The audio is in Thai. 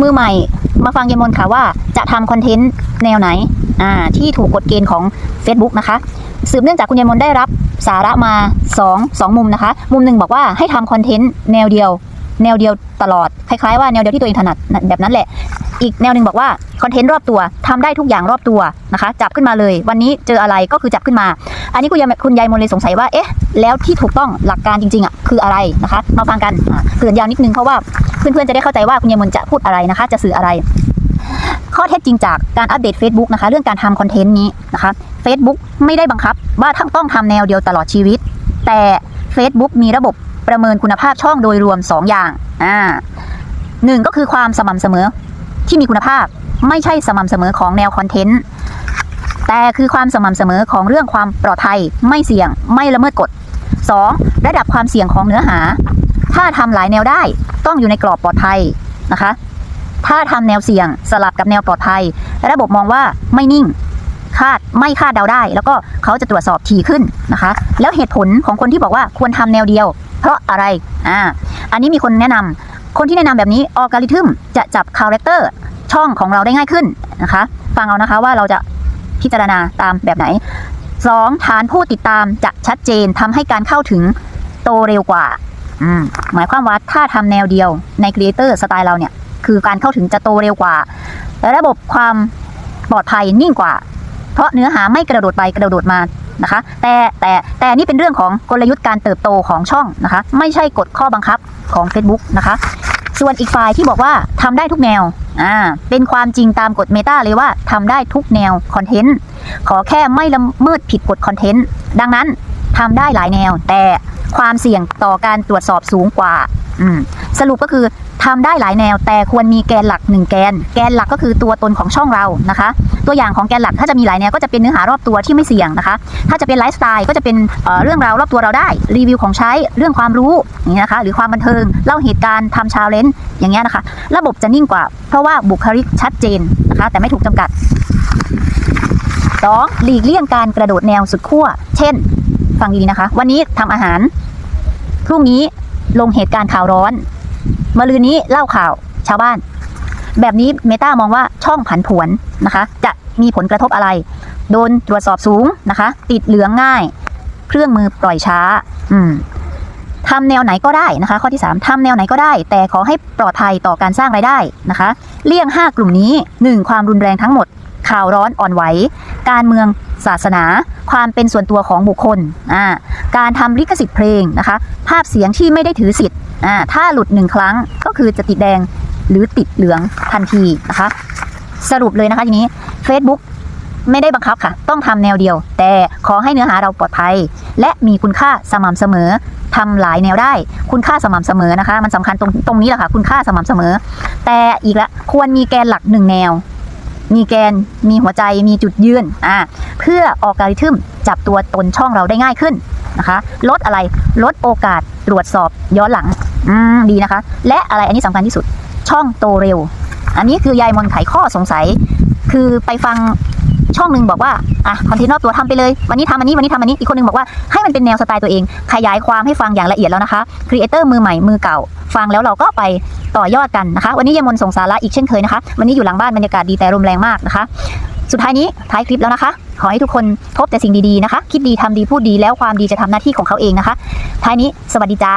มือใหม่ มาฟังเยมนค่ะว่าจะทำคอนเทนต์แนวไหนอ่าที่ถูกกฎเกณฑ์ของ Facebook นะคะ สืบเนื่องจากคุณเยมนได้รับสาระมา2 2มุมนะคะ มุมหนึ่งบอกว่าให้ทำคอนเทนต์แนวเดียว แนวเดียวตลอดคล้ายๆว่าแนวเดียวที่ตัวเองถนัดแบบนั้นแหละ อีกแนวหนึ่งบอกว่าคอนเทนต์รอบตัวทำได้ทุกอย่างรอบตัวนะคะ จับขึ้นมาเลย วันนี้เจออะไรก็คือจับขึ้นมา อันนี้คุณยายคุณยายมนเลยสงสัยว่าเอ๊ะ แล้วที่ถูกต้องหลักการจริงๆอะคืออะไรนะคะ มาฟังกันอะเกรินยาวนิดนึงเพราะว่าเพื่อนๆจะได้เข้าใจว่าคุณยายมนจะพูดอะไรนะคะ จะสื่ออะไร ข้อเท็จจริงจากการอัปเดต Facebook นะคะ เรื่องการทำคอนเทนต์นี้นะคะ Facebook ไม่ได้บังคับว่าทั้งต้องทำแนวเดียวตลอดชีวิต แต่ Facebook มีระบบ ประเมินคุณภาพช่องโดยรวม 2 อย่างอ่าหนึ่งก็คือความสม่ำเสมอที่มีคุณภาพไม่ใช่สม่ำเสมอของแนวคอนเทนต์แต่คือความสม่ำเสมอของเรื่องความปลอดภัยไม่เสี่ยงไม่ละเมิดกฎ 2. ระดับความเสี่ยงของเนื้อหา ถ้าทำหลายแนวได้ต้องอยู่ในกรอบปลอดภัยนะคะ ถ้าทำแนวเสี่ยงสลับกับแนวปลอดภัย ระบบมองว่าไม่นิ่ง คาดไม่คาดเดาได้ แล้วก็เขาจะตรวจสอบถี่ขึ้นนะคะ แล้วเหตุผลของคนที่บอกว่าควรทำแนวเดียว เพราะอะไรอ่าอันนี้มีคนแนะนำคนที่แนะนำแบบนี้อัลกอริทึมจะจับคาแรคเตอร์ช่องของเราได้ง่ายขึ้นนะคะ ฟังเอานะคะว่าเราจะพิจารณาตามแบบไหน 2. ฐานผู้ติดตามจะชัดเจนทำให้การเข้าถึงโตเร็วกว่าหมายความว่าถ้าทำแนวเดียวในครีเอเตอร์สไตล์เราเนี่ย คือการเข้าถึงจะโตเร็วกว่าและระบบความปลอดภัยนิ่งกว่า เพราะเนื้อหาไม่กระโดดไปกระโดดมานะคะ แต่แต่แต่นี่เป็นเรื่องของกลยุทธ์การเติบโตของช่องนะคะ ไม่ใช่กฎข้อบังคับของ Facebook นะคะ ส่วนอีกฝ่ายที่บอกว่าทำได้ทุกแนวอ่าเป็นความจริงตามกฎเมตาเลยว่าทำได้ทุกแนวคอนเทนต์ขอแค่ไม่ละเมิดผิดกฎคอนเทนต์ดังนั้นทำได้หลายแนว แต่ความเสี่ยงต่อการตรวจสอบสูงกว่าอืมสรุปก็คือ ทำได้หลายแนว แต่ควรมีแกนหลักหนึ่งแกน แกนหลักก็คือตัวตนของช่องเรานะคะ ตัวอย่างของแกนหลักถ้าจะมีหลายแนวก็จะเป็นเนื้อหารอบตัวที่ไม่เสี่ยงนะคะ ถ้าจะเป็นไลฟ์สไตล์ก็จะเป็นเเรื่องราวรอบตัวเราได้ รีวิวของใช้เรื่องความรู้อย่างนี้นะคะ หรือความบันเทิงเล่าเหตุการณ์ทำชาเลนจ์อย่างเงี้ยนะคะ ระบบจะนิ่งกว่า เพราะว่าบุคลิกชัดเจนนะคะ แต่ไม่ถูกจำกัด 2. หลีกเลี่ยงการกระโดดแนวสุดขั้ว เช่น ฟังดีนะคะ วันนี้ทำอาหาร พรุ่งนี้ลงเหตุการณ์ข่าวร้อน มะรืนนี้เล่าข่าวชาวบ้าน แบบนี้เมตามองว่าช่องผันผวนนะคะ จะมีผลกระทบอะไร โดนตรวจสอบสูงนะคะ ติดเหลืองง่าย เครื่องมือปล่อยช้า อืมทำแนวไหนก็ได้นะคะ ข้อที่ 3ทำแนวไหนก็ได้ แต่ขอให้ปลอดภัยต่อการสร้างรายได้นะคะ เลี่ยง 5 กลุ่มนี้ 1. ความรุนแรงทั้งหมด ข่าวร้อนอ่อนไหว การเมืองศาสนา ความเป็นส่วนตัวของบุคคล การทำลิขสิทธิ์เพลงนะคะ ภาพเสียงที่ไม่ได้ถือสิทธิ์ อ่าถ้าหลุดหนึ่งครั้งก็คือจะติดแดงหรือติดเหลืองทันทีนะคะ สรุปเลยนะคะทีนี้ Facebook ไม่ได้บังคับค่ะ ต้องทำแนวเดียว แต่ขอให้เนื้อหาเราปลอดภัย และมีคุณค่าสม่ำเสมอทำหลายแนวได้ คุณค่าสม่ำเสมอนะคะ มันสำคัญตรงตรงนี้แหละค่ะ คุณค่าสม่ำเสมอ แต่อีกละควรมีแกนหลักหนึ่งแนว มีแกน มีหัวใจ มีจุดยืนอ่าเพื่อออกการิทึมจับตัวตนช่องเราได้ง่ายขึ้นนะคะ ลดอะไร ลดโอกาสตรวจสอบย้อนหลัง อืมดีนะคะ และอะไรอันนี้สำคัญที่สุด ช่องโตเร็ว อันนี้คือยายมนไขข้อสงสัย คือไปฟังช่องหนึ่งบอกว่าอะคอนเทนต์รอบตัวทำไปเลย วันนี้ทำอันนี้วันนี้ทำอันนี้อีกคนหนึงบอกว่าให้มันเป็นแนวสไตล์ตัวเอง ขยายความให้ฟังอย่างละเอียดแล้วนะคะครีเอเตอร์มือใหม่มือเก่า ฟังแล้วเราก็ไปต่อยอดกันนะคะ วันนี้ยายมนส่งสาระอีกเช่นเคยนะคะ วันนี้อยู่หลังบ้านบรรยากาศดีแต่ลมแรงมากนะคะ สุดท้ายนี้ท้ายคลิปแล้วนะคะ ขอให้ทุกคนพบแต่สิ่งดีๆนะคะ คิดดีทำดีพูดดีแล้วความดีจะทำหน้าที่ของเขาเองนะคะ ท้ายนี้สวัสดีจ้า